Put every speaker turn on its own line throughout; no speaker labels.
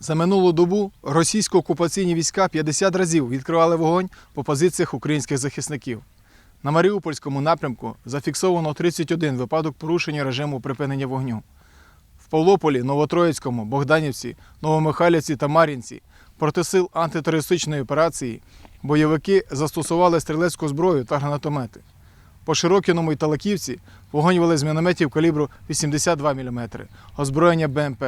За минулу добу російсько-окупаційні війська 50 разів відкривали вогонь по позиціях українських захисників. На Маріупольському напрямку зафіксовано 31 випадок порушення режиму припинення вогню. В Павлополі, Новотроїцькому, Богданівці, Новомихайлівці та Мар'їнці проти сил антитерористичної операції бойовики застосували стрілецьку зброю та гранатомети. По Широкіному і Талаківці вогонь вели з мінометів калібру 82 мм, озброєння БМП.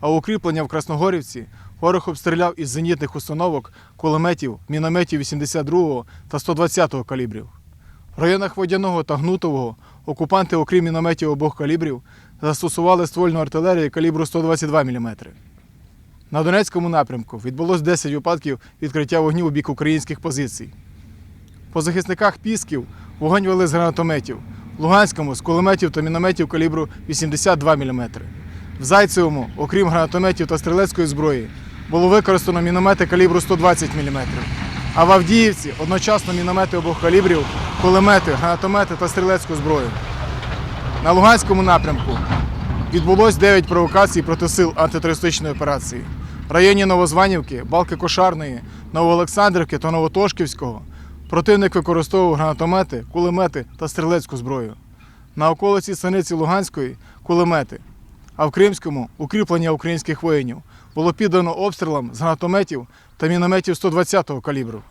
А укріплення в Красногорівці ворог обстріляв із зенітних установок, кулеметів, мінометів 82 та 120 калібрів. В районах Водяного та Гнутового окупанти, окрім мінометів обох калібрів, застосували ствольну артилерію калібру 122 мм. На Донецькому напрямку відбулось 10 випадків відкриття вогню у бік українських позицій. По захисниках Пісків вогонь вели з гранатометів, в Луганському з кулеметів та мінометів калібру 82 мм. В Зайцевому, окрім гранатометів та стрілецької зброї, було використано міномети калібру 120 мм. А в Авдіївці одночасно міномети обох калібрів, кулемети, гранатомети та стрілецьку зброю. На Луганському напрямку відбулось 9 провокацій проти сил антитерористичної операції. В районі Новозванівки, Балки Кошарної, Новоолександрівки та Новотошківського противник використовував гранатомети, кулемети та стрілецьку зброю. На околиці Станиці Луганської кулемети. А в Кримському укріплення українських воїнів було піддано обстрілам з гранатометів та мінометів 120-го калібру.